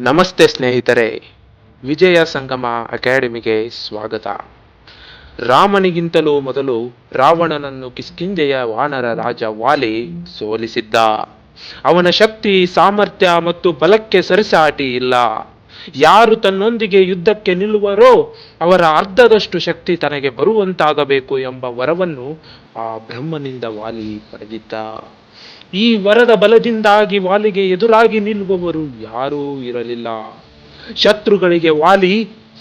ನಮಸ್ತೆ ಸ್ನೇಹಿತರೆ, ವಿಜಯ ಸಂಗಮ ಅಕಾಡೆಮಿಗೆ ಸ್ವಾಗತ. ರಾಮನಿಗಿಂತಲೂ ಮೊದಲು ರಾವಣನನ್ನು ಕಿಷ್ಕಿಂಧೆಯ ವಾನರ ರಾಜ ವಾಲಿ ಸೋಲಿಸಿದ್ದ. ಅವನ ಶಕ್ತಿ, ಸಾಮರ್ಥ್ಯ ಮತ್ತು ಬಲಕ್ಕೆ ಸರಿಸಾಟಿ ಇಲ್ಲ. ಯಾರು ತನ್ನೊಂದಿಗೆ ಯುದ್ಧಕ್ಕೆ ನಿಲ್ಲುವರೋ, ಅವರ ಅರ್ಧದಷ್ಟು ಶಕ್ತಿ ತನಗೆ ಬರುವಂತಾಗಬೇಕು ಎಂಬ ವರವನ್ನು ಆ ಬ್ರಹ್ಮನಿಂದ ವಾಲಿ ಪಡೆದಿದ್ದ. ಈ ವರದ ಬಲದಿಂದಾಗಿ ವಾಲಿಗೆ ಎದುರಾಗಿ ನಿಲ್ಲುವವರು ಯಾರೂ ಇರಲಿಲ್ಲ. ಶತ್ರುಗಳಿಗೆ ವಾಲಿ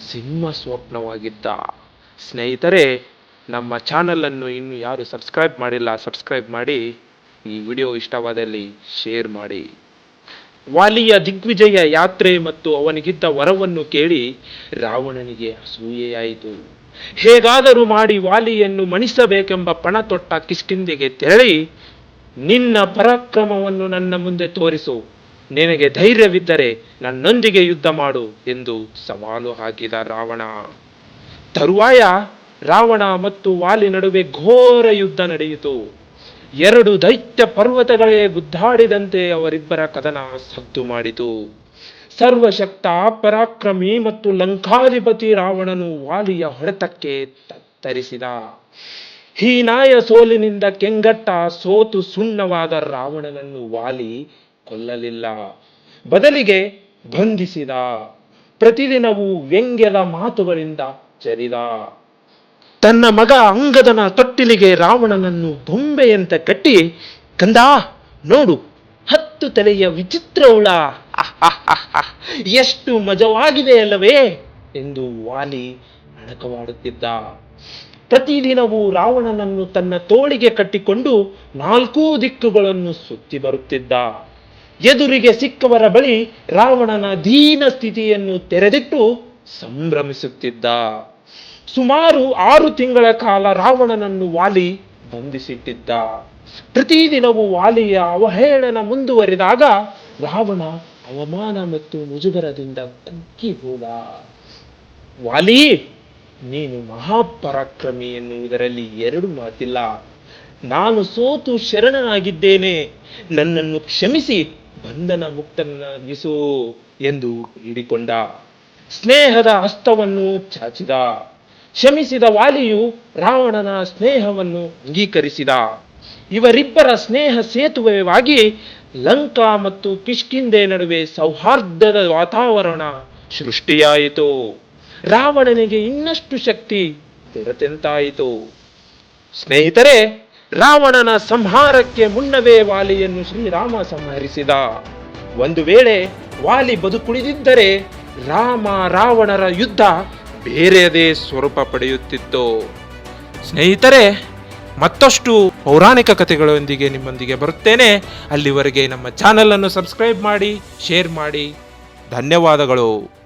ಸಿಂಹ ಸ್ವಪ್ನವಾಗಿದ್ದ ಸ್ನೇಹಿತರೆ, ನಮ್ಮ ಚಾನಲನ್ನು ಇನ್ನು ಯಾರು ಸಬ್ಸ್ಕ್ರೈಬ್ ಮಾಡಿಲ್ಲ ಸಬ್ಸ್ಕ್ರೈಬ್ ಮಾಡಿ. ಈ ವಿಡಿಯೋ ಇಷ್ಟವಾದಲ್ಲಿ ಶೇರ್ ಮಾಡಿ. ವಾಲಿಯ ದಿಗ್ವಿಜಯ ಯಾತ್ರೆ ಮತ್ತು ಅವನಿಗಿದ್ದ ವರವನ್ನು ಕೇಳಿ ರಾವಣನಿಗೆ ಅಸೂಯೆಯಾಯಿತು. ಹೇಗಾದರೂ ಮಾಡಿ ವಾಲಿಯನ್ನು ಮಣಿಸಬೇಕೆಂಬ ಪಣ ತೊಟ್ಟ ಕಿಷ್ಕಿಂದೆಗೆ ತೆರಳಿ ನಿನ್ನ ಪರಾಕ್ರಮವನ್ನು ನನ್ನ ಮುಂದೆ ತೋರಿಸು. ನಿನಗೆ ಧೈರ್ಯವಿದ್ದರೆ ನನ್ನೊಂದಿಗೆ ಯುದ್ಧ ಮಾಡು ಎಂದು ಸವಾಲು ಹಾಕಿದ ರಾವಣ. ತರುವಾಯ ರಾವಣ ಮತ್ತು ವಾಲಿ ನಡುವೆ ಘೋರ ಯುದ್ಧ ನಡೆಯಿತು. ಎರಡು ದೈತ್ಯ ಪರ್ವತಗಳೇ ಗುದ್ದಾಡಿದಂತೆ ಅವರಿಬ್ಬರ ಕದನ ಸದ್ದು ಮಾಡಿತು. ಸರ್ವಶಕ್ತ, ಪರಾಕ್ರಮಿ ಮತ್ತು ಲಂಕಾಧಿಪತಿ ರಾವಣನು ವಾಲಿಯ ಹೊಡೆತಕ್ಕೆ ತತ್ತರಿಸಿದ. ಹೀನಾಯ ಸೋಲಿನಿಂದ ಕೆಂಗಟ್ಟ ಸೋತು ಸುಣ್ಣವಾದ ರಾವಣನನ್ನು ವಾಲಿ ಕೊಲ್ಲಲಿಲ್ಲ. ಬದಲಿಗೆ ಬಂಧಿಸಿದ. ಪ್ರತಿದಿನವೂ ವ್ಯಂಗ್ಯದ ಮಾತುಗಳಿಂದ ಚರಿದ. ತನ್ನ ಮಗ ಅಂಗದನ ತೊಟ್ಟಿಲಿಗೆ ರಾವಣನನ್ನು ಬೊಂಬೆಯಂತ ಕಟ್ಟಿ, ಕಂದ, ನೋಡು, ಹತ್ತು ತಲೆಯ ವಿಚಿತ್ರ ಉಳ ಎಷ್ಟು ಮಜವಾಗಿದೆ ಅಲ್ಲವೇ ಎಂದು ವಾಲಿ ಅಣಕವಾಡುತ್ತಿದ್ದ. ಪ್ರತಿದಿನವೂ ರಾವಣನನ್ನು ತನ್ನ ತೋಳಿಗೆ ಕಟ್ಟಿಕೊಂಡು ನಾಲ್ಕೂ ದಿಕ್ಕುಗಳನ್ನು ಸುತ್ತಿ ಬರುತ್ತಿದ್ದ. ಎದುರಿಗೆ ಸಿಕ್ಕವರ ಬಳಿ ರಾವಣನ ದೀನ ಸ್ಥಿತಿಯನ್ನು ತೆರೆದಿಟ್ಟು ಸಂಭ್ರಮಿಸುತ್ತಿದ್ದ. ಸುಮಾರು ಆರು ತಿಂಗಳ ಕಾಲ ರಾವಣನನ್ನು ವಾಲಿ ಬಂಧಿಸಿಟ್ಟಿದ್ದ. ಪ್ರತಿದಿನವೂ ವಾಲಿಯ ಅವಹೇಳನ ಮುಂದುವರಿದಾಗ ರಾವಣ ಅವಮಾನ ಮತ್ತು ಮುಜುಗರದಿಂದ ಕುಗ್ಗಿ ಹೋದ. ವಾಲಿ ನೀನು ಮಹಾಪರಾಕ್ರಮಿ ಎನ್ನುವುದರಲ್ಲಿ ಎರಡು ಮಾತಿಲ್ಲ. ನಾನು ಸೋತು ಶರಣನಾಗಿದ್ದೇನೆ. ನನ್ನನ್ನು ಕ್ಷಮಿಸಿ, ಬಂಧನ ಮುಕ್ತನಾಗಿಸು ಎಂದು ಹಿಡಿಕೊಂಡ. ಸ್ನೇಹದ ಹಸ್ತವನ್ನು ಚಾಚಿದ. ಶಮಿಸಿದ ವಾಲಿಯು ರಾವಣನ ಸ್ನೇಹವನ್ನು ಅಂಗೀಕರಿಸಿದ. ಇವರಿಬ್ಬರ ಸ್ನೇಹ ಸೇತುವೆವಾಗಿ ಲಂಕಾ ಮತ್ತು ಕಿಷ್ಕಿಂದೆ ನಡುವೆ ಸೌಹಾರ್ದದ ವಾತಾವರಣ ಸೃಷ್ಟಿಯಾಯಿತು. ರಾವಣನಿಗೆ ಇನ್ನಷ್ಟು ಶಕ್ತಿ. ದೊರೆತೆಂತಾಯಿತು ಸ್ನೇಹಿತರೆ, ರಾವಣನ ಸಂಹಾರಕ್ಕೆ ಮುನ್ನವೇ ವಾಲಿಯನ್ನು ಶ್ರೀರಾಮ ಸಂಹರಿಸಿದ. ಒಂದು ವೇಳೆ ವಾಲಿ ಬದುಕುಳಿದಿದ್ದರೆ ರಾಮ ರಾವಣರ ಯುದ್ಧ ಬೇರೆಯದೇ ಸ್ವರೂಪ ಪಡೆಯುತ್ತಿತ್ತು. ಸ್ನೇಹಿತರೆ, ಮತ್ತಷ್ಟು ಪೌರಾಣಿಕ ಕಥೆಗಳೊಂದಿಗೆ ನಿಮ್ಮೊಂದಿಗೆ ಬರುತ್ತೇನೆ. ಅಲ್ಲಿವರೆಗೆ ನಮ್ಮ ಚಾನಲನ್ನು ಸಬ್ಸ್ಕ್ರೈಬ್ ಮಾಡಿ, ಶೇರ್ ಮಾಡಿ. ಧನ್ಯವಾದಗಳು.